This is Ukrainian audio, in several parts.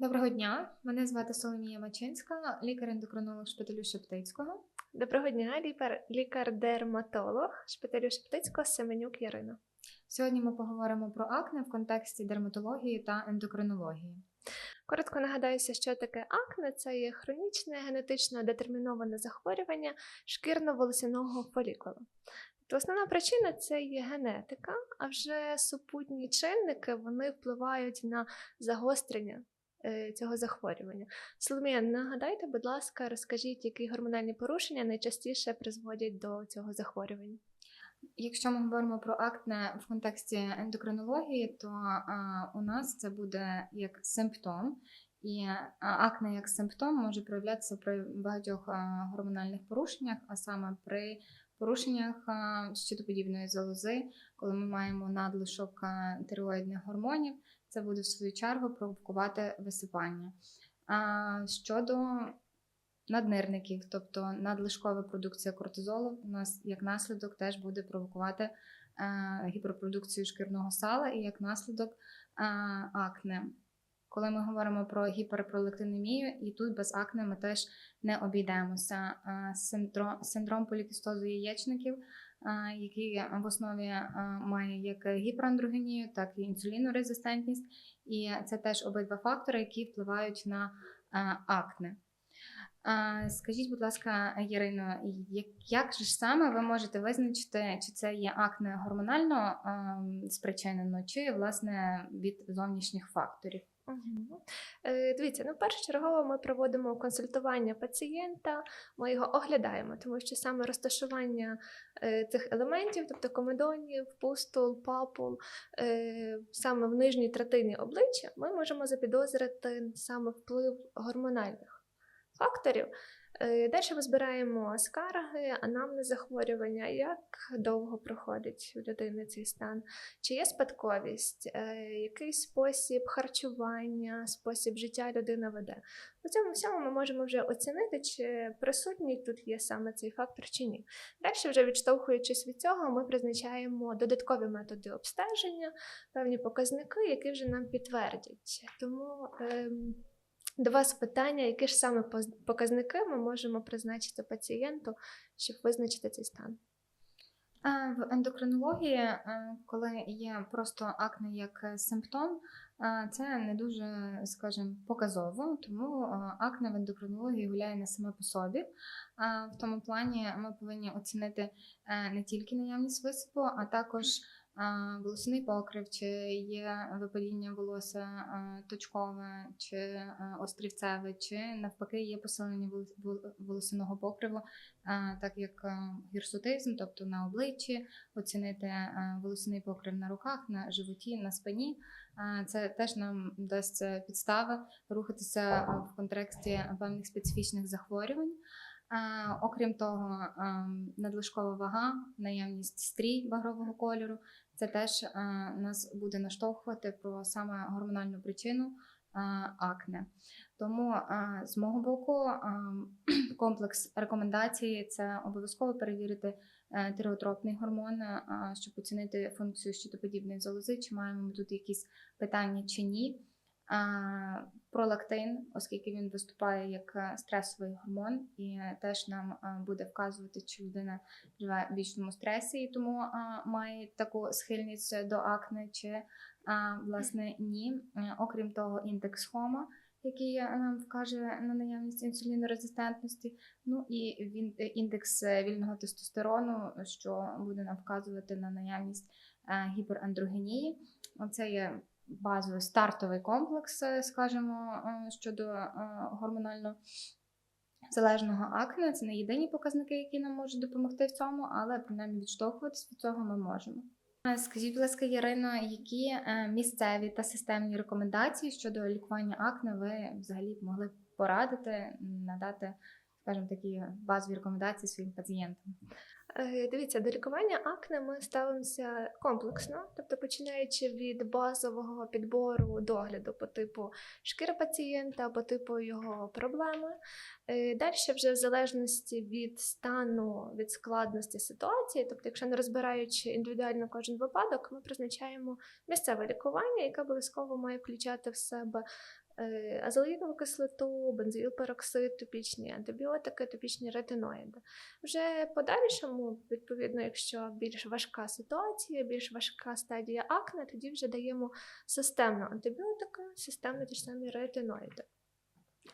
Доброго дня, мене звати Соломія Мачинська, лікар-ендокринолог шпиталю Шептицького. Доброго дня, лікар, лікар-дерматолог шпиталю Шептицького Семенюк Ярина. Сьогодні ми поговоримо про акне в контексті дерматології та ендокринології. Коротко нагадаюся, що таке акне це є хронічне генетично детерміноване захворювання шкірно-волосяного фолікулу. Тобто основна причина це є генетика, а вже супутні чинники вони впливають на загострення цього захворювання. Соломія, нагадайте, будь ласка, розкажіть, які гормональні порушення найчастіше призводять до цього захворювання. Якщо ми говоримо про акне в контексті ендокринології, то а, у нас це буде як симптом, і а, акне як симптом може проявлятися при багатьох а, гормональних порушеннях, а саме при порушеннях щитоподібної залози, коли ми маємо надлишок тиреоїдних гормонів, це буде в свою чергу провокувати висипання. А, щодо наднирників, тобто надлишкова продукція кортизолу, у нас як наслідок теж буде провокувати е, гіперпродукцію шкірного сала і як наслідок е, акне. Коли ми говоримо про гіперпролектинемію, і тут без акне ми теж не обійдемося. Е, Синдром, полікістозу яєчників, який в основі має як гіперандрогенію, так і інсулінорезистентність. І це теж обидва фактори, які впливають на акне. Скажіть, будь ласка, Ярино, як, же саме ви можете визначити, чи це є акне гормонально спричинено, чи власне від зовнішніх факторів? Е, дивіться, ну першочергово ми проводимо консультування пацієнта, ми його оглядаємо, тому що саме розташування е, цих елементів, тобто комедонів, пустул, папул, е, саме в нижній третині обличчя, ми можемо запідозрити саме вплив гормональних факторів. Е, Далі ми збираємо скарги, анамнез захворювання, як довго проходить у людини цей стан, чи є спадковість, е, який спосіб харчування, спосіб життя людина веде. У цьому всьому ми можемо вже оцінити, чи присутній тут є саме цей фактор чи ні. Далі, вже відштовхуючись від цього, ми призначаємо додаткові методи обстеження, певні показники, які вже нам підтвердять. Тому. ем, до вас питання, які ж саме показники ми можемо призначити пацієнту, щоб визначити цей стан? В ендокринології, е, коли є просто акне як симптом, е, це не дуже, скажімо, показово, тому е, акне в ендокринології гуляє не саме по собі. В тому плані ми повинні оцінити не тільки наявність висипу, а також волосяний покрив, чи є випадіння волосся точкове, чи острівцеве, чи навпаки є посилення волосяного покриву, так як гірсутизм, тобто на обличчі, оцінити волосяний покрив на руках, на животі, на спині. Це теж нам дасть підстави рухатися в контексті певних специфічних захворювань. Окрім того, надлишкова вага, наявність стрій багрового кольору це теж нас буде наштовхувати про саме гормональну причину акне. Тому з мого боку комплекс рекомендацій це обов'язково перевірити е, тиреотропний гормон, щоб оцінити функцію щитоподібної залози, чи маємо ми тут якісь питання чи ні. Пролактин, оскільки він виступає як е, стресовий гормон, і теж нам е, буде вказувати, чи людина живе в більшому стресі, і тому має таку схильність до акне, чи власне ні. Е, окрім того, індекс хома, який нам вкаже на наявність інсулінорезистентності, ну і він індекс вільного тестостерону, що буде нам вказувати на наявність гіперандрогенії. Оце є базовий стартовий комплекс, е, скажімо, е, щодо е, гормонально залежного акне. Це не єдині показники, які нам можуть допомогти в цьому, але принаймні відштовхуватись від цього ми можемо. Скажіть, будь ласка, Ярино, які місцеві та системні рекомендації щодо лікування акне ви взагалі могли порадити, надати, скажімо, такі базові рекомендації своїм пацієнтам? Е, дивіться, до лікування акне ми ставимося комплексно, тобто починаючи від базового підбору догляду по типу шкіри пацієнта, по типу його проблеми. Е, Далі, вже в залежності від стану, від складності ситуації, тобто, якщо не розбираючи індивідуально кожен випадок, ми призначаємо місцеве лікування, яке обов'язково має включати в себе е, азелаїнову кислоту, бензоїлпероксид, топічні антибіотики, топічні ретиноїди. Вже подальшому, відповідно, якщо більш важка ситуація, більш важка стадія акне, тоді вже даємо системну антибіотики, системно ті ж самі ретиноїди.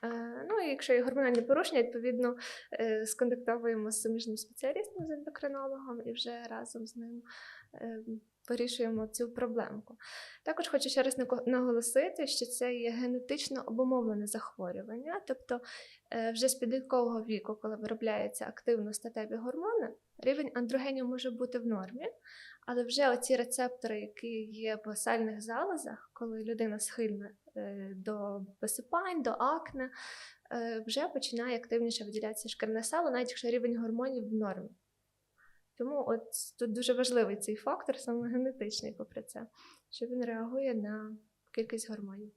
Е, Ну і якщо є гормональні порушення, відповідно е, сконтактовуємо з суміжним спеціалістом, з ендокринологом і вже разом з ним е, вирішуємо цю проблемку. Також хочу ще раз наголосити, що це є генетично обумовлене захворювання, тобто вже з підліткового віку, коли виробляються активно статеві гормони, рівень андрогенів може бути в нормі, але вже оці рецептори, які є в сальних залозах, коли людина схильна е, до висипань, до акне, е, вже починає активніше виділятися шкірне сало, навіть якщо рівень гормонів в нормі. Тому от тут дуже важливий цей фактор, саме генетичний, попри це, що він реагує на кількість гормонів.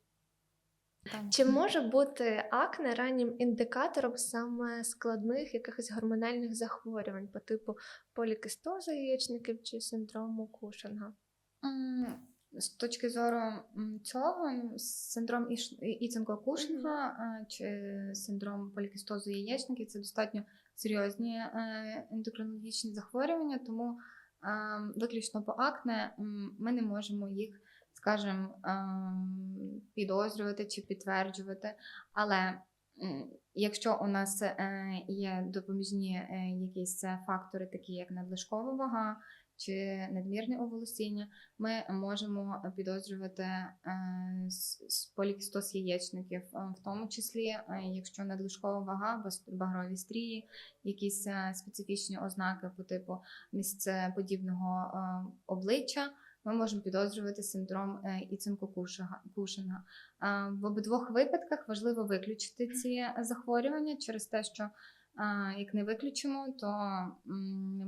Чи може бути акне раннім індикатором саме складних якихось гормональних захворювань по типу полікистозу яєчників чи синдрому Кушинга? З точки зору цього, синдром іценко кушинга чи синдром полікістозу яєчників це достатньо серйозні е, ендокринологічні захворювання, тому е, виключно по акне ми не можемо їх, скажімо, ем, підозрювати чи підтверджувати. Але якщо у нас е, є допоміжні е, якісь фактори, такі як надлишкова вага чи надмірне оволосіння, ми можемо підозрювати е, полікістоз яєчників, в тому числі, якщо надлишкова вага, багрові стрії, якісь специфічні ознаки по типу місцеподібного обличчя. Ми можемо підозрювати синдром іценко кушинга Е, В обидвох випадках важливо виключити ці захворювання через те, що як не виключимо, то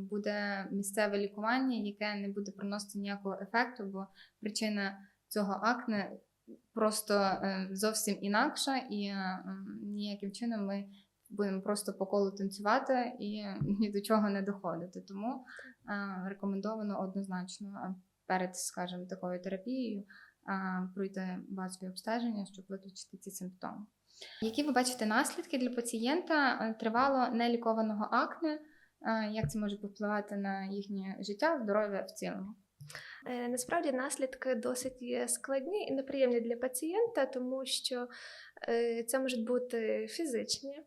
буде місцеве лікування, яке не буде приносити ніякого ефекту, бо причина цього акне просто е, зовсім інакша, і е, ніяким чином ми будемо просто по колу танцювати і ні до чого не доходити. Тому е, рекомендовано однозначно е, перед, скажімо, такою терапією пройти базові обстеження, щоб виключити ці симптоми. Які ви бачите наслідки для пацієнта е, тривало нелікованого акне? Е, Як це може повпливати на їхнє життя, здоров'я в цілому? Е, Насправді наслідки досить складні і неприємні для пацієнта, тому що це можуть бути фізичні,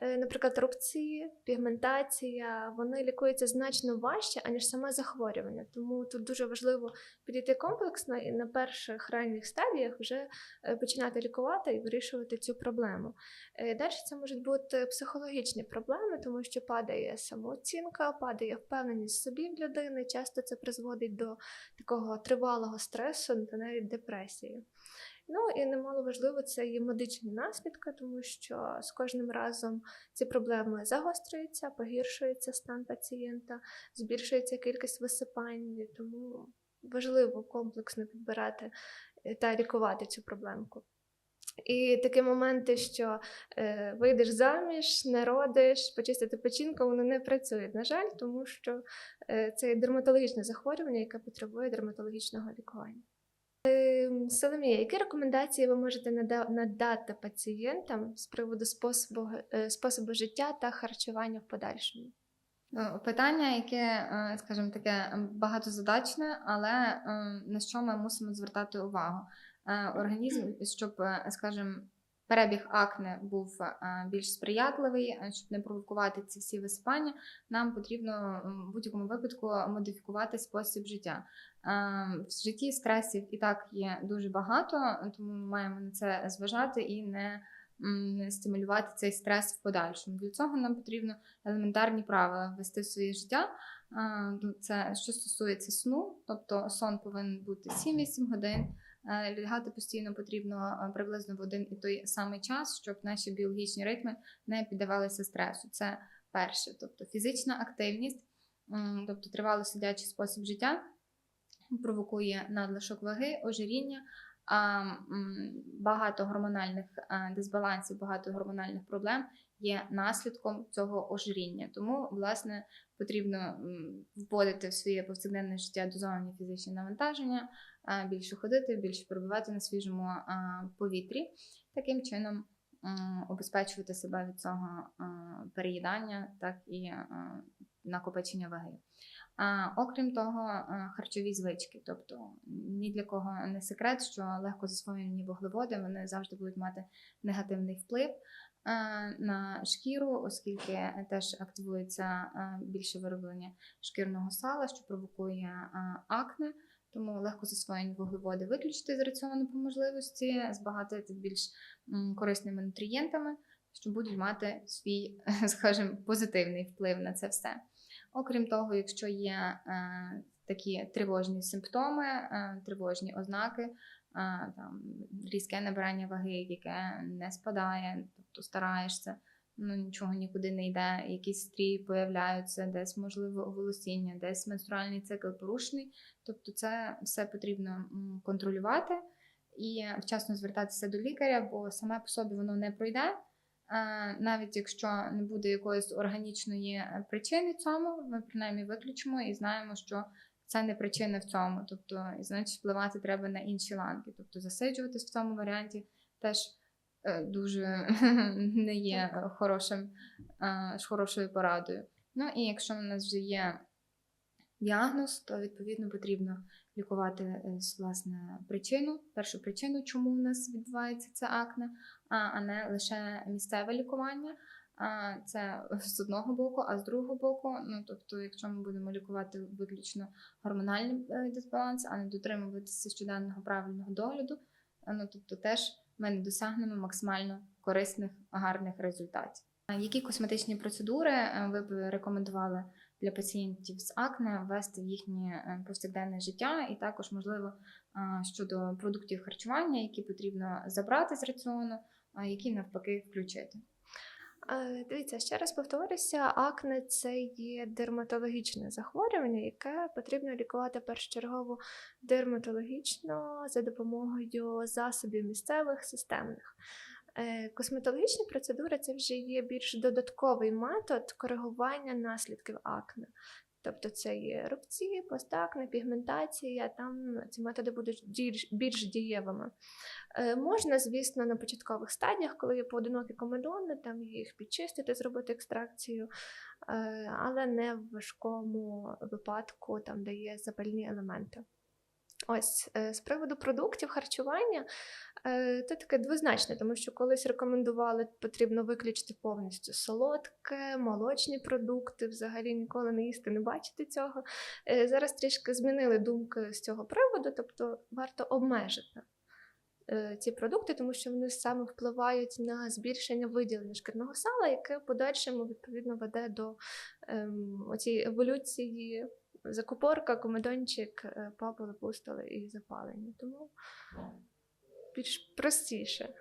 наприклад, рубці, пігментація, вони лікуються значно важче, аніж саме захворювання. Тому тут дуже важливо підійти комплексно і на перших ранніх стадіях вже е, починати лікувати і вирішувати цю проблему. Далі це можуть бути психологічні проблеми, тому що падає самооцінка, падає впевненість в собі в людини. Часто це призводить до такого тривалого стресу та навіть депресії. Ну і немало важливо, це є медичні наслідки, тому що з кожним разом ці проблеми загострюються, погіршується стан пацієнта, збільшується кількість висипань, тому важливо комплексно підбирати е, та лікувати цю проблемку. І такі моменти, що е, вийдеш заміж, народиш, почистити печінку, вони не працюють, на жаль, тому що е, це дерматологічне захворювання, яке потребує дерматологічного лікування. Ем, Соломія, які рекомендації ви можете надати пацієнтам з приводу способу, е, способу життя та харчування в подальшому? Ну, Питання, яке, е, скажімо таке, багатозадачне, але е, на що ми мусимо звертати увагу? Е, Організм, щоб, е, скажімо, перебіг акне був е, більш сприятливий, е, щоб не провокувати ці всі висипання, нам потрібно в будь-якому випадку модифікувати спосіб життя. Е, В житті стресів і так є дуже багато, тому ми маємо на це зважати і не стимулювати цей стрес в подальшому. Для цього нам потрібно елементарні правила вести в своє життя. Ну, Це що стосується сну, тобто сон повинен бути 7-8 годин. Е, Лягати постійно потрібно е, приблизно в один і той самий час, щоб наші біологічні ритми не піддавалися стресу. Це перше, тобто фізична активність, тобто тривало сидячий спосіб життя провокує надлишок ваги, ожиріння, багато гормональних е, дисбалансів, багато гормональних проблем є наслідком цього ожиріння. Тому, власне, потрібно вводити в своє повсякденне життя дозовані фізичні навантаження, більше ходити, більше перебувати на свіжому повітрі. Таким чином обезпечувати себе від цього переїдання, так і накопичення ваги. А, окрім того, харчові звички, тобто ні для кого не секрет, що легко засвоєні вуглеводи вони завжди будуть мати негативний вплив на шкіру, оскільки теж активується більше вироблення шкірного сала, що провокує акне. Легко засвоєні вуглеводи виключити з раціону по можливості, збагатити більш корисними нутрієнтами, що будуть мати свій, скажімо, позитивний вплив на це все. Окрім того, якщо є е, такі тривожні симптоми, е, тривожні ознаки, е, там різке набирання ваги, яке не спадає, тобто стараєшся, ну нічого нікуди не йде, якісь стрії появляються, десь можливо оголосіння, десь менструальний цикл порушений. Тобто, це все потрібно контролювати і вчасно звертатися до лікаря, бо саме по собі воно не пройде. Е, Навіть якщо не буде якоїсь органічної причини цьому, ми принаймні виключимо і знаємо, що це не причина в цьому. Тобто, і значить, впливати треба на інші ланки. Тобто засиджуватись в цьому варіанті теж дуже не є е, хорошим, е, хорошою порадою. Ну і якщо у нас вже є діагноз, то відповідно потрібно лікувати е, власне причину, першу причину, чому у нас відбувається це акне, а, не лише місцеве лікування. Це з одного боку, а з другого боку, ну тобто, якщо ми будемо лікувати виключно гормональний е, дисбаланс, а не дотримуватися щоденного правильного догляду, е, ну тобто теж ми не досягнемо максимально корисних, гарних результатів. Які косметичні процедури е, ви б рекомендували для пацієнтів з акне ввести в їхнє е, повсякденне життя, і також, можливо, щодо продуктів харчування, які потрібно забрати з раціону, а які навпаки включити. Е, Дивіться, ще раз повторюся, акне це є дерматологічне захворювання, яке потрібно лікувати першочергово дерматологічно за допомогою засобів місцевих системних. Е, Косметологічні процедури це вже є більш додатковий метод коригування наслідків акне. Тобто це є рубці, постакне, пігментація, там ці методи будуть більш, дієвими. Е, можна, звісно, на початкових стадіях, коли є поодинокі комедони, там їх підчистити, зробити екстракцію, е, але не в важкому випадку, там, де є запальні елементи. Ось е, з приводу продуктів харчування, це таке двозначне, тому що колись рекомендували, потрібно виключити повністю солодке, молочні продукти, взагалі ніколи не їсти, не бачити цього. Е, Зараз трішки змінили думки з цього приводу, тобто варто обмежити е, ці продукти, тому що вони саме впливають на збільшення виділення шкірного сала, яке в подальшому відповідно веде до ем, оцієї еволюції закупорка, комедончик, е, папули, пустили і запалення. Тому більш простіше.